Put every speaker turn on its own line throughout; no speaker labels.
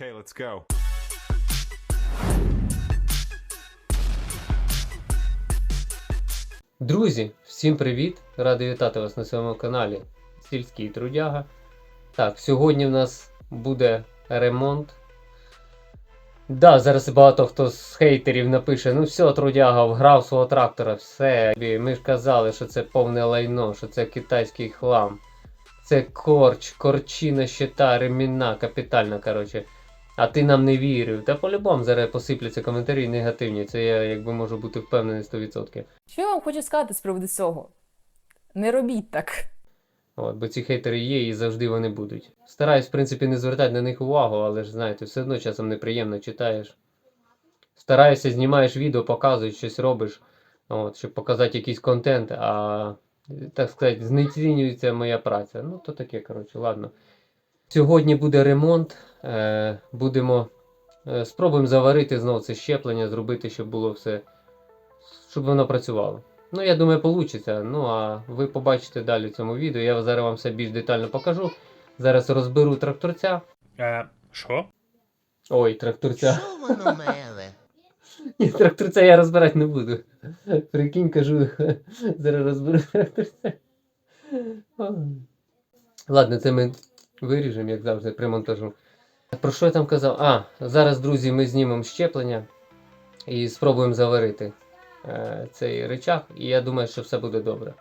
Okay, let's go.
Друзі, всім привіт! Радий вітати вас на своєму каналі Сільський Трудяга. Так, сьогодні в нас буде ремонт. Да, зараз багато хто з хейтерів напише: ну все, трудяга, вграв свого трактора, все. Ми ж казали, що це повне лайно, що це китайський хлам. Це корч, корчина, щита, ремінна, капітальна, коротше. А ти нам не вірив. Та по-любому зараз посипляться коментарі негативні. Це я якби можу бути впевнений 100%.
Що я вам хочу сказати з приводу цього? Не робіть так.
От, бо ці хейтери є і завжди вони будуть. Стараюсь, в принципі, не звертати на них увагу, але ж знаєте, все одно часом неприємно читаєш. Стараєшся, знімаєш відео, показуєш, щось робиш, от, щоб показати якийсь контент, а так сказати, знецінюється моя праця. Ну, то таке, коротше, ладно. Сьогодні буде ремонт. Е, будемо. Е, спробуємо заварити знову це щеплення, зробити, щоб було все. Щоб воно працювало. Ну, я думаю, вийде. Ну, а ви побачите далі в цьому відео. Я зараз вам все більш детально покажу. Зараз розберу тракторця.
Е, що?
Ой, тракторця.
Що воно меле?
Ні, тракторця я розбирати не буду. Прикинь, кажу, зараз розберу тракторця. Ладно, це ми виріжемо, як завжди, при монтажу. Про що я там казав? А, зараз, друзі, ми знімемо щеплення і спробуємо заварити е, цей речах. І я думаю, що все буде добре.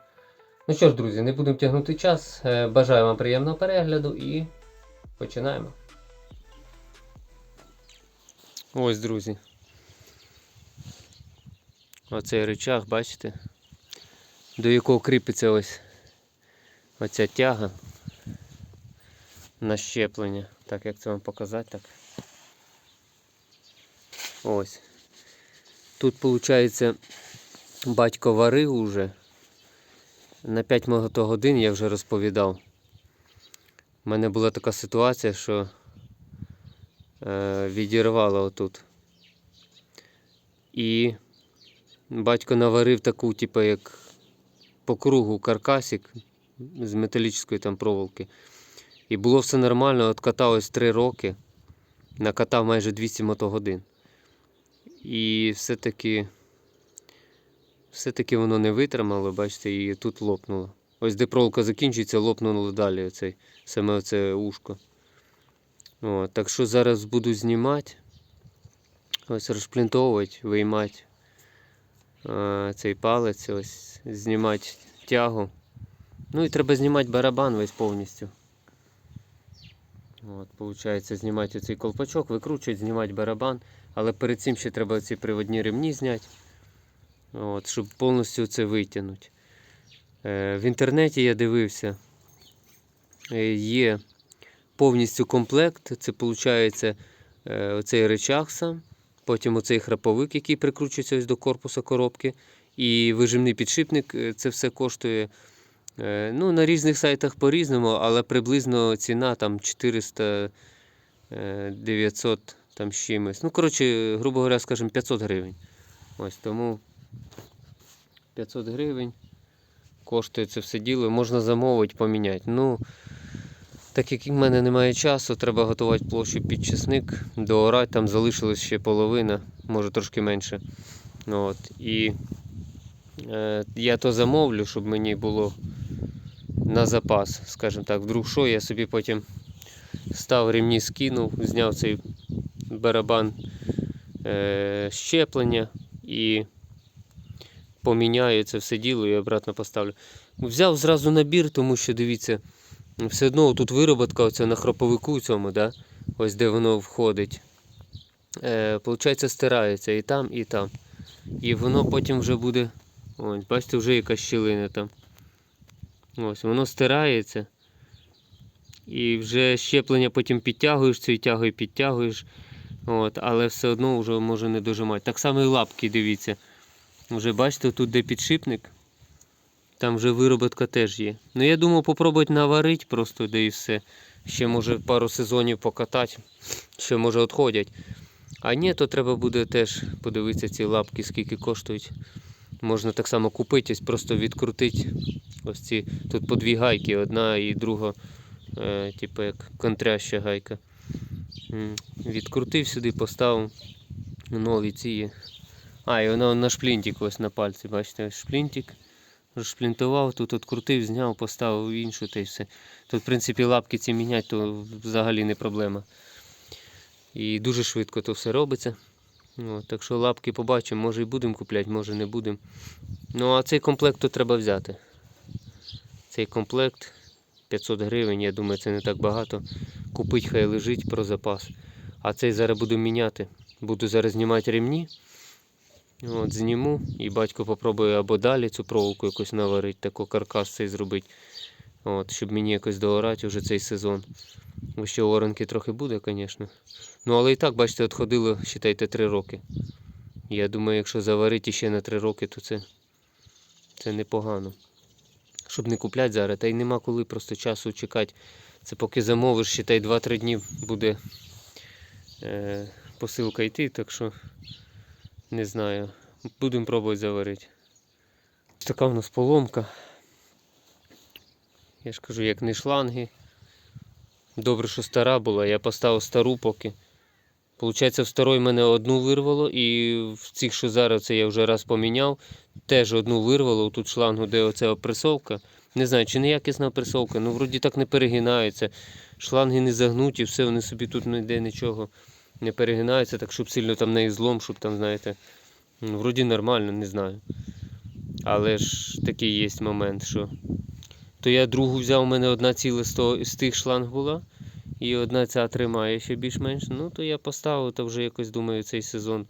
Ну що ж, друзі, не будемо тягнути час. Е, бажаю вам приємного перегляду і починаємо. Ось, друзі. Оцей речах, бачите? До якого кріпиться ось оця тяга на щеплення. Так, як це вам показати, так. Ось. Тут, виходить, батько варив уже. На 5 годин я вже розповідав. У мене була така ситуація, що е, відірвало отут. І батько наварив таку, типу, як по кругу каркасик з металічної там проволоки. І було все нормально, от каталось 3 роки, накатав майже 200 мотогодин. І все-таки все-таки воно не витримало, бачите, і тут лопнуло. Ось де проволока закінчується, лопнуло далі оцей, саме оце ушко. О, так що зараз буду знімати, ось розплінтовувати, виймати е, цей палець, ось знімати тягу. Ну і треба знімати барабан весь повністю. От, Получається, знімати цей колпачок, викручувати, знімати барабан. Але перед цим ще треба ці приводні ремні зняти, от, щоб повністю це витягнути. Е, в інтернеті я дивився, е, є повністю комплект. Це виходить е, оцей речах сам, потім оцей храповик, який прикручується ось до корпуса коробки, і вижимний підшипник. Е, Це все коштує. Е, Ну, на різних сайтах по-різному, але приблизно ціна там 400 е, 900 там з чимось. Ну, коротше, грубо говоря, скажімо, 500 гривень. Ось тому 500 гривень коштує це все діло. Можна замовити, поміняти. Ну, так як в мене немає часу, треба готувати площу під чесник, доорати, там залишилось ще половина, може трошки менше. От. І е, я то замовлю, щоб мені було на запас, скажімо так, вдруг що, я собі потім став ремні, скинув, зняв цей барабан е, щеплення і поміняю це все діло і обратно поставлю. Взяв зразу набір, тому що дивіться, все одно тут вироботка оця на хроповику цьому, да? ось де воно входить. Е, Получається, стирається і там, і там. І воно потім вже буде. Ось, бачите, вже якась щілина там. Ось, воно стирається. І вже щеплення потім підтягуєш, цією тягою підтягуєш. От, але все одно вже може не дожимати. Так само і лапки, дивіться. Вже бачите, тут де підшипник. Там вже вироботка теж є. Ну я думав попробувати наварити просто, де і все. Ще може пару сезонів покатати, ще може відходять. А ні, то треба буде теж подивитися ці лапки, скільки коштують. Можна так само купити, ось просто відкрутити. Ось ці тут по дві гайки, одна і друга, е, типу як контряща гайка. Відкрутив сюди, поставив нові ці. А, і воно на шплінтик ось на пальці, бачите, шплінтик. Розшплінтував, тут відкрутив, зняв, поставив іншу та й все. Тут, в принципі, лапки ці міняти, то взагалі не проблема. І дуже швидко то все робиться. От, так що лапки побачимо, може і будемо купляти, може не будемо. Ну а цей комплект то треба взяти. Цей комплект 500 гривень, я думаю, це не так багато. Купить, хай лежить про запас. А цей зараз буду міняти. Буду зараз знімати ремні. От, зніму і батько попробує або далі цю проволоку якось наварити, таку каркас цей зробити. От, щоб мені якось доорати вже цей сезон. Бо ще оранки трохи буде, звісно. Ну, але і так, бачите, от ходило, вважайте, 3 роки. Я думаю, якщо заварити ще на 3 роки, то це, це непогано. Щоб не купляти зараз, та й нема коли просто часу чекати. Це поки замовиш, ще та й 2-3 дні буде е, посилка йти, так що не знаю. Будемо пробувати заварити. Така в нас поломка. Я ж кажу, як не шланги. Добре, що стара була, я поставив стару поки. Получається, в старої мене одну вирвало, і в цих, що зараз це я вже раз поміняв, теж одну вирвало. Тут шлангу, де оця опресовка. Не знаю, чи неякісна опресовка, ну вроді так не перегинаються. Шланги не загнуті, все, вони собі тут ніде нічого не перегинаються, так щоб сильно там не злом, щоб там, знаєте. ну, Вроді нормально, не знаю. Але ж такий є момент, що. То я другу взяв, у мене одна ціла з, тих шланг була. І одна ця тримає ще більш-менш. Ну, то я поставив, то вже якось думаю, цей сезон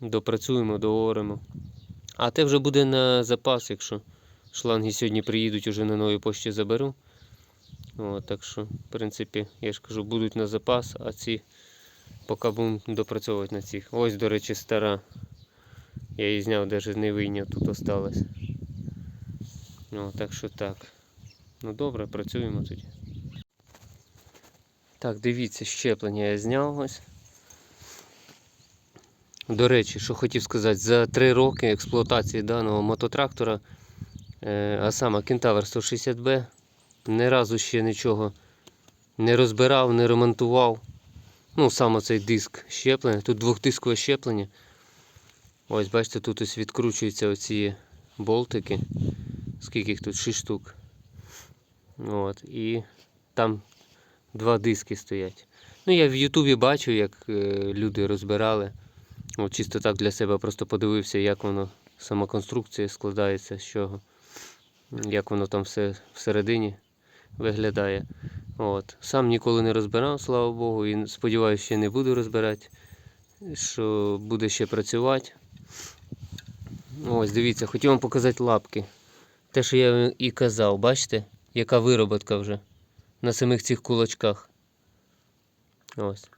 допрацюємо, дооремо. А те вже буде на запас, якщо шланги сьогодні приїдуть, уже на новій пошті заберу. О, так що, в принципі, я ж кажу, будуть на запас, а ці поки будемо допрацьовувати на цих. Ось, до речі, стара. Я її зняв, навіть не вийняв, тут осталось. Ну, так що так. Ну добре, працюємо тоді. Так, дивіться, щеплення я зняв ось. До речі, що хотів сказати, за 3 роки експлуатації даного мототрактора, е, а саме Кентавр 160B, ні разу ще нічого не розбирав, не ремонтував. Ну, саме цей диск щеплення. Тут двохдискове щеплення. Ось, бачите, тут ось відкручуються оці болтики. Скільки їх тут? 6 штук. От, і там два диски стоять. Ну, я в Ютубі бачу, як е, люди розбирали. От, чисто так для себе просто подивився, як воно, сама конструкція складається, з чого, як воно там все всередині виглядає. От. Сам ніколи не розбирав, слава Богу, і сподіваюся, ще не буду розбирати, що буде ще працювати. Ось, дивіться, хотів вам показати лапки. Те, що я і казав, бачите, яка вироботка вже на самих цих кулачках. Ось.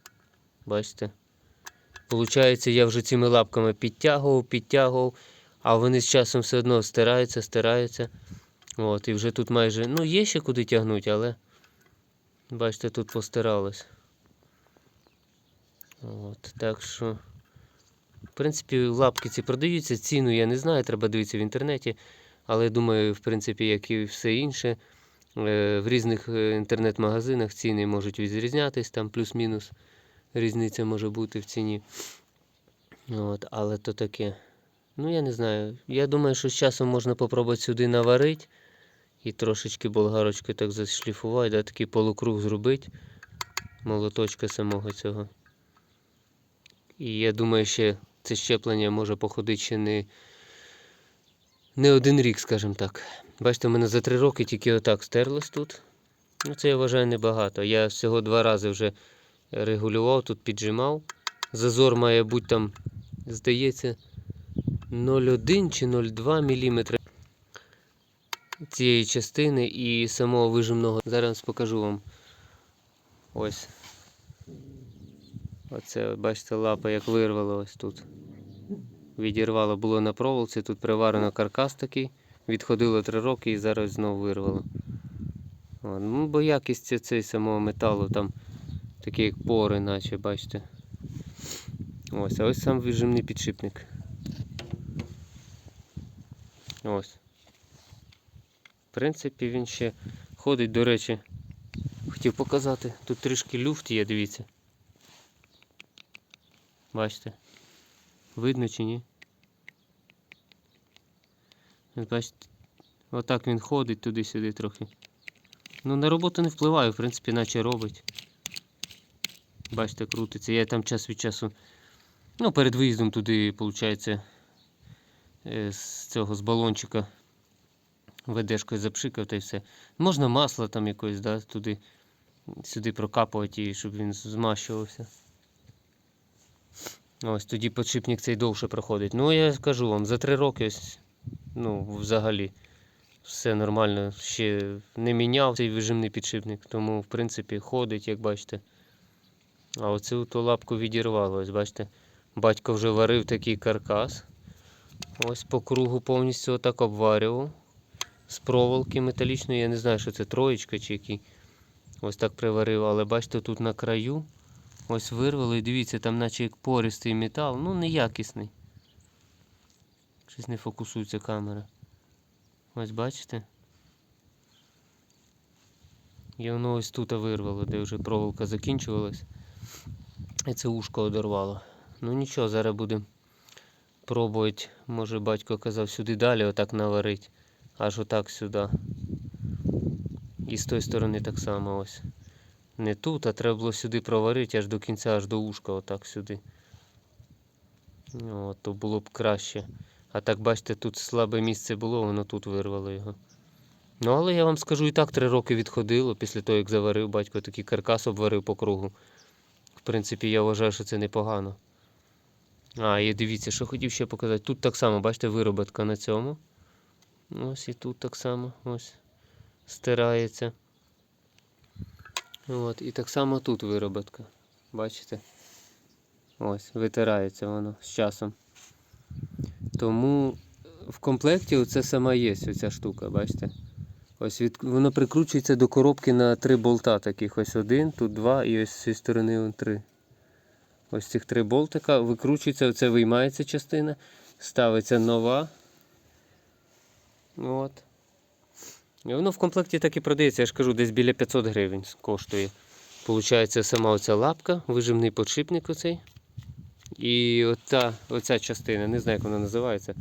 Бачите? Получається, я вже цими лапками підтягував, підтягував, а вони з часом все одно стираються, стираються. От, і вже тут майже. Ну, є ще куди тягнути, але бачите, тут постиралось. От, так що. В принципі, лапки ці продаються, ціну я не знаю, треба дивитися в інтернеті. Але думаю, в принципі, як і все інше, е, в різних е, інтернет-магазинах ціни можуть відрізнятись, там плюс-мінус різниця може бути в ціні. От, але то таке. Ну, я не знаю. Я думаю, що з часом можна попробувати сюди наварити і трошечки болгарочки так зашліфувати, да, такий полукруг зробити. Молоточка самого цього. І я думаю, ще це щеплення може походити ще не, не один рік, скажімо так. Бачите, у мене за три роки тільки отак стерлось тут. Ну, це я вважаю небагато. Я всього два рази вже регулював, тут піджимав. Зазор має бути там, здається, 0,1 чи 0,2 мм цієї частини і самого вижимного. Зараз покажу вам. Ось. Оце, бачите, лапа як вирвала ось тут. Відірвало було на проволоці, тут приварено каркас такий. Відходило 3 роки і зараз знову вирвало. Ну, бо якість цей самого металу там такі як пори, наче, бачите. Ось, а ось сам вижимний підшипник. Ось. В принципі, він ще ходить, до речі, хотів показати. Тут трішки люфт є, дивіться. Бачите? Видно чи ні? Бачите, отак він ходить туди-сюди трохи. Ну, на роботу не впливає, в принципі, наче робить. Бачите, крутиться. Я там час від часу. Ну, перед виїздом туди, виходить, з цього з балончика ведешкою запшикав та й все. Можна масло там якось, да, туди, сюди прокапувати, щоб він змащувався. Ось тоді подшипник цей довше проходить. Ну, я скажу вам, за три роки ось, ну, взагалі, все нормально. Ще не міняв цей вижимний підшипник, тому, в принципі, ходить, як бачите. А оцю ту лапку відірвало, бачите. Батько вже варив такий каркас. Ось по кругу повністю отак обварював. З проволоки металічної, я не знаю, що це троєчка чи який. Ось так приварив, але бачите, тут на краю ось вирвало і дивіться, там наче як пористий метал, ну неякісний. Щось не фокусується камера. Ось бачите? І воно ось тут вирвало, де вже проволока закінчувалась. І це ушко одорвало. Ну нічого, зараз будемо пробувати. Може батько казав сюди далі отак наварить. Аж отак сюди. І з тої сторони так само ось. Не тут, а треба було сюди проварити аж до кінця, аж до ушка, отак сюди. От, то було б краще. А так, бачите, тут слабе місце було, воно тут вирвало його. Ну, але я вам скажу, і так три роки відходило після того, як заварив батько такий каркас обварив по кругу. В принципі, я вважаю, що це непогано. А, і дивіться, що хотів ще показати. Тут так само, бачите, вироботка на цьому. Ось і тут так само ось стирається. От, і так само тут вироботка. Бачите? Ось, витирається воно з часом. Тому в комплекті оце сама є оця штука, бачите? Ось від, воно прикручується до коробки на три болта таких. Ось один, тут два і ось з цієї сторони он три. Ось цих три болтика викручується, оце виймається частина, ставиться нова. От. І воно в комплекті так і продається, я ж кажу, десь біля 500 гривень коштує. Получається сама оця лапка, вижимний подшипник оцей. І оця, оця частина, не знаю, як вона називається.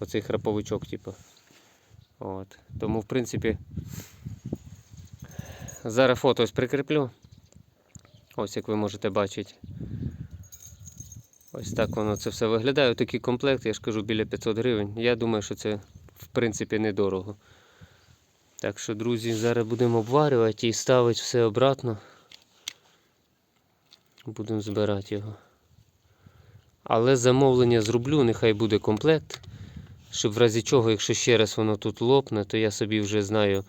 Оцей храповичок, типу. От. Тому, в принципі, зараз фото ось прикріплю. Ось як ви можете бачити. Ось так воно це все виглядає. Такий комплект, я ж кажу, біля 500 гривень. Я думаю, що це в принципі недорого. Так що, друзі, зараз будемо обварювати і ставити все обратно. Будемо збирати його. Але замовлення зроблю, нехай буде комплект. Щоб в разі чого, якщо ще раз воно тут лопне, то я собі вже знаю,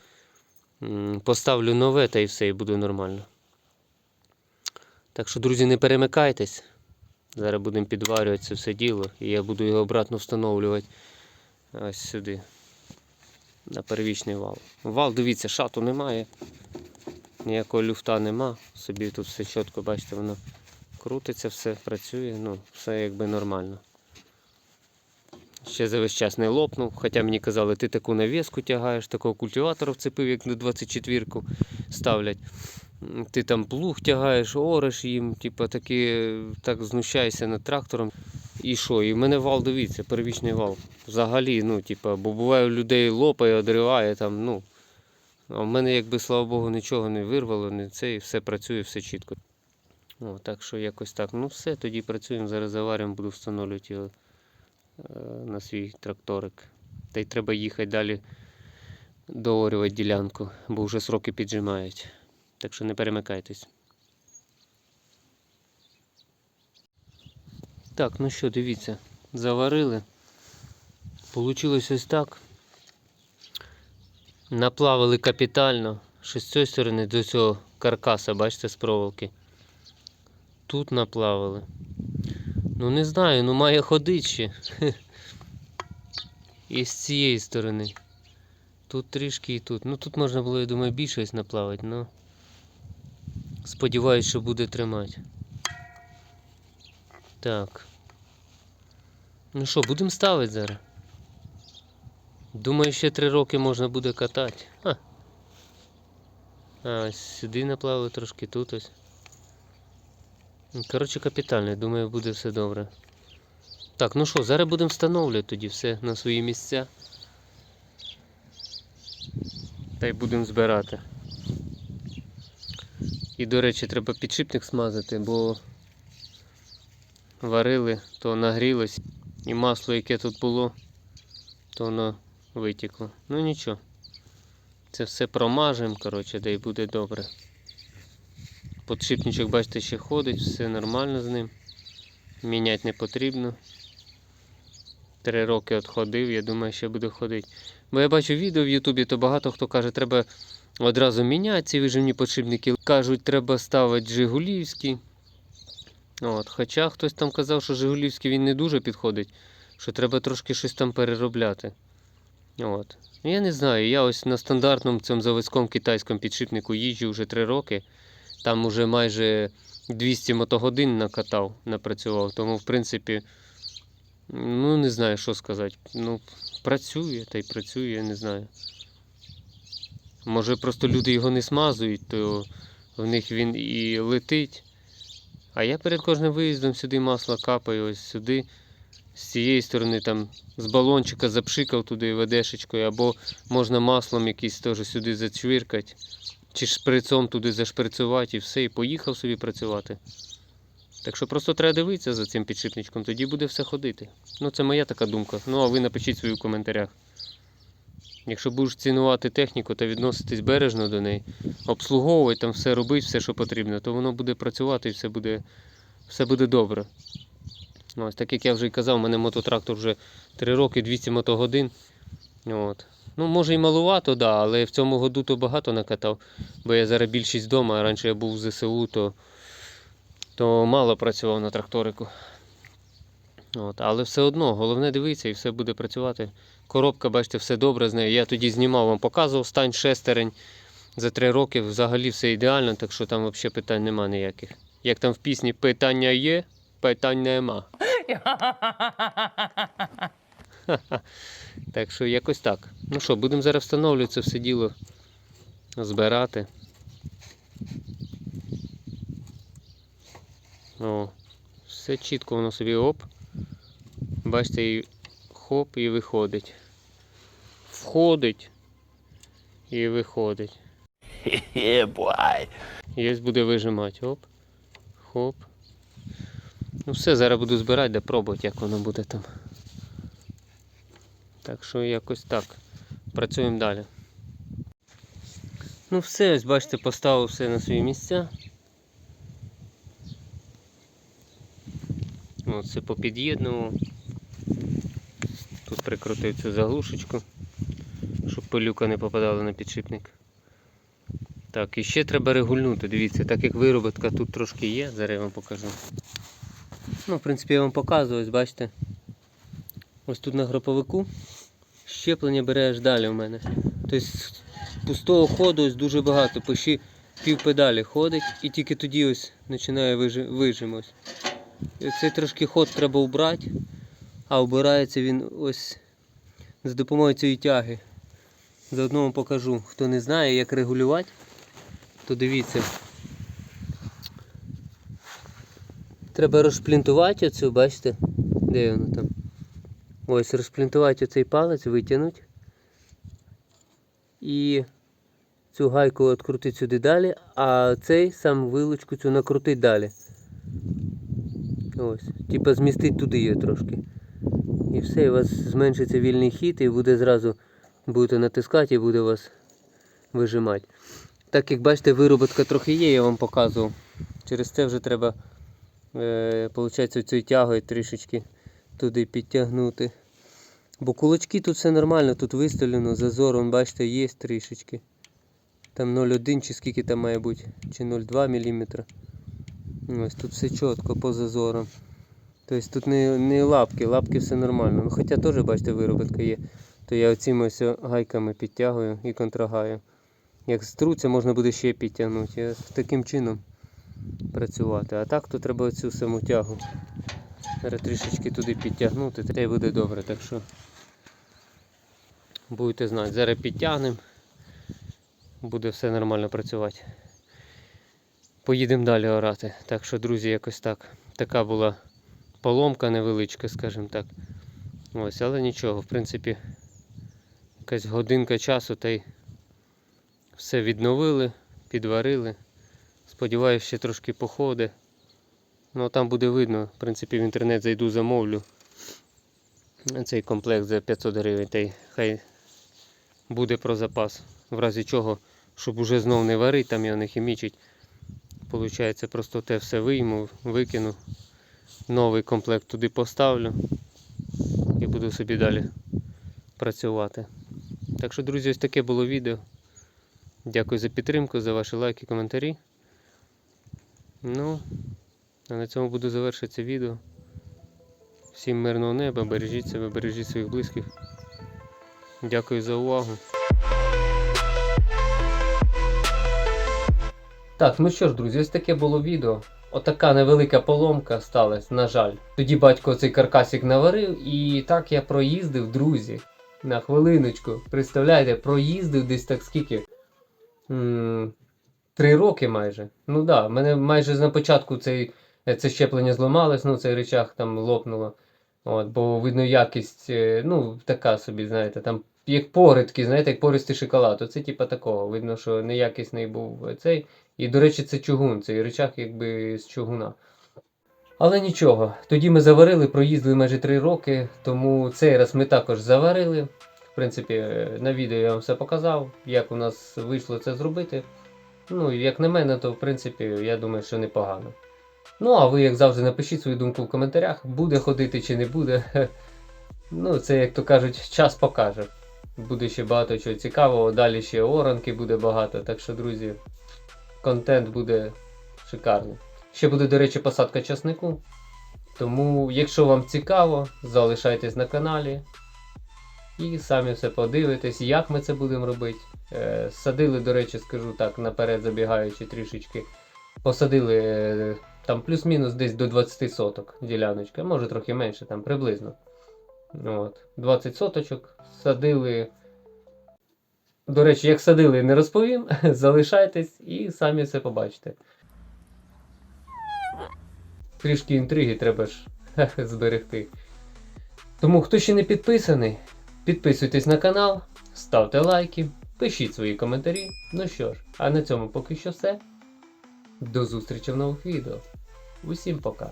поставлю нове та і все, і буде нормально. Так що, друзі, не перемикайтесь. Зараз будемо підварювати це все діло, і я буду його обратно встановлювати ось сюди. На первічний вал. Вал, дивіться, шату немає. Ніякого люфта нема. Собі тут все чітко, бачите, воно крутиться, все працює, ну, все якби нормально. Ще за весь час не лопнув, хоча мені казали, ти таку навіску тягаєш, такого культиватора вцепив, як на 24-ку ставлять. Ти там плуг тягаєш, ореш їм, типу, такі, так знущаєшся над трактором. І що? І в мене вал, дивіться, первічний вал. Взагалі, ну, типу, бо буває у людей лопає, одриває там, ну. А в мене, якби, слава Богу, нічого не вирвало, не це, і все працює, все чітко. О, так що якось так. Ну все, тоді працюємо, зараз заваримо, буду встановлювати його е, на свій тракторик. Та й треба їхати далі доорювати ділянку, бо вже сроки піджимають. Так що не перемикайтесь. Так, ну що, дивіться, заварили. Получилось ось так. Наплавили капітально. Що з цієї сторони до цього каркаса, бачите, з проволоки. Тут наплавили. Ну не знаю, ну має ходити ще. І з цієї сторони. Тут трішки і тут. Ну тут можна було, я думаю, більше ось наплавити, ну. Сподіваюсь, що буде тримати. Так. Ну що, будемо ставити зараз? Думаю, ще три роки можна буде катати. Ха. А, ось сюди наплавили трошки тут ось. Коротше, капітально, думаю, буде все добре. Так, ну що, зараз будемо встановлювати тоді все на свої місця. Та й будемо збирати. І, до речі, треба підшипник смазати, бо варили, то нагрілось, і масло, яке тут було, то воно витекло. Ну нічого. Це все промажемо, коротше, да й буде добре. Подшипничок, бачите, ще ходить, все нормально з ним. Міняти не потрібно. Три роки отходив, я думаю, ще буде ходити. Бо я бачу відео в Ютубі, то багато хто каже, треба одразу міняти ці вижимні подшипники. Кажуть, треба ставити Жигулівський. От. Хоча хтось там казав, що Жигулівський він не дуже підходить, що треба трошки щось там переробляти. От. Я не знаю, я ось на стандартному цьому заводському китайському підшипнику їжджу вже 3 роки. Там уже майже 200 мотогодин накатав, напрацював. Тому, в принципі, ну не знаю, що сказати. Ну, працює та й працює, я не знаю. Може, просто люди його не смазують, то в них він і летить. А я перед кожним виїздом сюди масло капаю, ось сюди, з цієї сторони, там з балончика запшикав туди ведешечкою, або можна маслом якийсь теж сюди зачвиркати, чи шприцом туди зашприцювати і все, і поїхав собі працювати. Так що просто треба дивитися за цим підшипничком, тоді буде все ходити. Ну, це моя така думка. Ну, а ви напишіть свої в коментарях. Якщо будеш цінувати техніку та відноситись бережно до неї, обслуговувати там все робити, все, що потрібно, то воно буде працювати і все буде, все буде добре. Ось, так як я вже і казав, у мене мототрактор вже 3 роки, 200 мотогодин. От. Ну, може і малувато, да, але в цьому году то багато накатав, бо я зараз більшість вдома, а раніше я був в ЗСУ, то, то мало працював на тракторику. От, але все одно, головне дивитися і все буде працювати. Коробка, бачите, все добре з нею. Я тоді знімав вам, показував стань шестерень. За три роки взагалі все ідеально, так що там взагалі питань нема ніяких. Як там в пісні питання є, питань нема. Так що якось так. Ну що, будемо зараз встановлювати це все діло, збирати. О, все чітко воно собі оп. Бачите, і хоп і виходить. Входить і виходить.
yeah.
І буде вижимати. Оп. Хоп. Ну все, зараз буду збирати, де пробувати, як воно буде там. Так що якось так. Працюємо далі. Ну все, ось бачите, поставив все на свої місця. От, все попід'єднував. Тут прикрутив цю заглушечку, щоб пилюка не попадала на підшипник. Так, і ще треба регульнути. Дивіться, так як вироботка тут трошки є, зараз я вам покажу. Ну, в принципі, я вам показую, ось бачите. Ось тут на гроповику щеплення бере аж далі в мене. Тобто пустого ходу ось дуже багато, по ще пів педалі ходить і тільки тоді ось починає вижи- вижим ось. Цей трошки ход треба убрати, а обирається він ось за допомогою цієї тяги. Заодно вам покажу. Хто не знає, як регулювати, то дивіться. Треба розшплінтувати оцю, бачите? Де воно там? Ось розплінтувати оцей палець, витягнути. І цю гайку відкрутити сюди далі, а цей сам вилучку цю накрутити далі. Ось. Типа змістити туди її трошки. І все, і у вас зменшиться вільний хід і буде зразу будете натискати і буде вас вижимати. Так як бачите, вироботка трохи є, я вам показував. Через це вже треба е, получається, цією тягою трішечки туди підтягнути. Бо кулачки тут все нормально, тут виставлено, зазор, вон, бачите, є трішечки. Там 0,1 чи скільки там має бути, чи 0,2 мм. Ось тут все чітко по зазорам. Тобто тут не, не лапки, лапки все нормально. Ну, хоча теж, бачите, вироботка є. То я оціми ось гайками підтягую і контрагаю. Як струться, можна буде ще підтягнути. Я таким чином працювати. А так то треба оцю саму тягу. Зараз трішечки туди підтягнути, та й буде добре. Так що будете знати. Зараз підтягнемо, буде все нормально працювати. поїдемо далі орати. Так що, друзі, якось так. Така була поломка невеличка, скажімо так. Ось, але нічого, в принципі, якась годинка часу та й все відновили, підварили. Сподіваюсь, ще трошки походи. Ну, там буде видно. В принципі, в інтернет зайду, замовлю цей комплект за 500 гривень. Та й хай буде про запас. В разі чого, щоб уже знов не варити, там його не хімічить. Получається, просто те все вийму, викину. Новий комплект туди поставлю і буду собі далі працювати. Так що, друзі, ось таке було відео. Дякую за підтримку, за ваші лайки, коментарі. Ну, а на цьому буду завершити це відео. Всім мирного неба, бережіть себе, бережіть своїх близьких. Дякую за увагу. Так, ну що ж, друзі, ось таке було відео. Отака невелика поломка сталася, на жаль. Тоді батько цей каркасик наварив, і так я проїздив, друзі. На хвилиночку. Представляєте, проїздив десь так скільки? М, Три роки майже. Ну так, да, мене майже на початку цей, це щеплення зламалось, ну цей речах там лопнуло. От, бо видно якість, е, ну, така собі, знаєте, там як поридки, знаєте, як пористий шоколад. Оце типа такого. Видно, що неякісний був цей. І, до речі, це чугун, цей речах якби з чугуна. Але нічого, тоді ми заварили, проїздили майже 3 роки, тому цей раз ми також заварили. В принципі, е, на відео я вам все показав, як у нас вийшло це зробити. Ну, як на мене, то в принципі, я думаю, що непогано. Ну, а ви, як завжди, напишіть свою думку в коментарях, буде ходити чи не буде. Ну, це, як то кажуть, час покаже. Буде ще багато чого цікавого, далі ще оранки буде багато. Так що, друзі, контент буде шикарний. Ще буде, до речі, посадка часнику. Тому, якщо вам цікаво, залишайтесь на каналі. І самі все подивитесь, як ми це будемо робити. Е, садили, до речі, скажу так, наперед забігаючи трішечки. Посадили е, там плюс-мінус десь до 20 соток діляночка, може трохи менше, там приблизно. От, 20 соточок садили. До речі, як садили, не розповім. Залишайтесь і самі все побачите. Трішки інтриги треба ж зберегти. Тому, хто ще не підписаний, підписуйтесь на канал, ставте лайки, пишіть свої коментарі. Ну що ж, а на цьому поки що все. До зустрічі в нових відео. Усім пока!